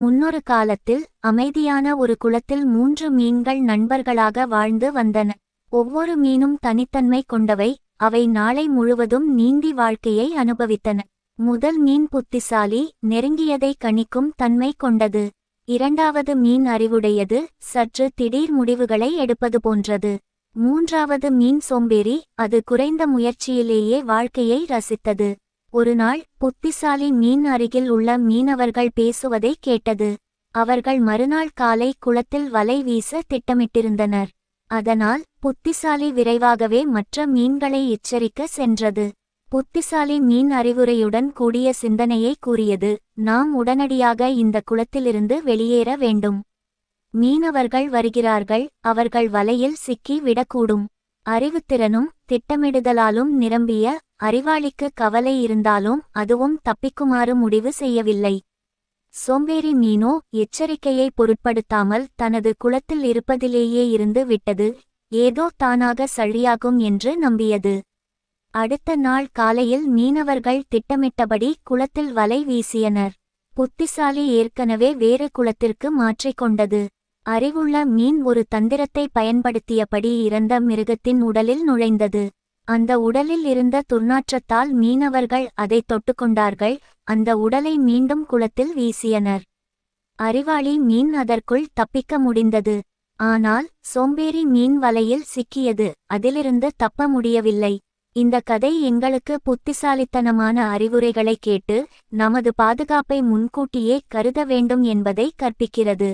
முன்னொரு காலத்தில் அமைதியான ஒரு குளத்தில் மூன்று மீன்கள் நண்பர்களாக வாழ்ந்து வந்தன. ஒவ்வொரு மீனும் தனித்தன்மை கொண்டவை அவை நாளை முழுவதும் நீந்தி வாழ்க்கையை அனுபவித்தன. முதல் மீன் புத்திசாலி நெருங்கியதை கணிக்கும் தன்மை கொண்டது. இரண்டாவது மீன் அறிவுடையது சற்று திடீர் முடிவுகளை எடுப்பது போன்றது. மூன்றாவது மீன் சோம்பேறி அது குறைந்த முயற்சியிலேயே வாழ்க்கையை ரசித்தது. ஒருநாள் புத்திசாலி மீன் அருகில் உள்ள மீனவர்கள் பேசுவதை கேட்டது. அவர்கள் மறுநாள் காலை குளத்தில் வலை வீச திட்டமிட்டிருந்தனர். அதனால் புத்திசாலி விரைவாகவே மற்ற மீன்களை எச்சரிக்க சென்றது. புத்திசாலி மீன் அறிவுரையுடன் கூடிய சிந்தனையை கூறியது நாம் உடனடியாக இந்த குளத்திலிருந்து வெளியேற வேண்டும். மீனவர்கள் வருகிறார்கள் அவர்கள் வலையில் சிக்கி விடக்கூடும். அறிவுத்திறனும் திட்டமிடுதலாலும் நிரம்பிய அறிவாளிக்கு கவலை இருந்தாலும் அதுவும் தப்பிக்குமாறு முடிவு செய்யவில்லை. சோம்பேறி மீனோ எச்சரிக்கையை பொருட்படுத்தாமல் தனது குளத்தில் இருப்பதிலேயே இருந்து விட்டது ஏதோ தானாக சழியாகும் என்று நம்பியது. அடுத்த நாள் காலையில் மீனவர்கள் திட்டமிட்டபடி குளத்தில் வலை வீசியனர். புத்திசாலி ஏற்கனவே வேறு குளத்திற்கு மாற்றிக்கொண்டது அறிவுள்ள மீன் ஒரு தந்திரத்தை பயன்படுத்தியபடி இறந்த மிருகத்தின் உடலில் நுழைந்தது. அந்த உடலில் இருந்த துர்நாற்றத்தால் மீனவர்கள் அதை தொட்டுக்கொண்டார்கள். அந்த உடலை மீண்டும் குளத்தில் வீசியனர். அறிவாளி மீன் அதற்குள் தப்பிக்க முடிந்தது. ஆனால் சோம்பேறி மீன் வலையில் சிக்கியது. அதிலிருந்து தப்ப முடியவில்லை. இந்த கதை எங்களுக்கு புத்திசாலித்தனமான அறிவுரைகளை கேட்டு நமது பாதுகாப்பை முன்கூட்டியே கருத வேண்டும் என்பதை கற்பிக்கிறது.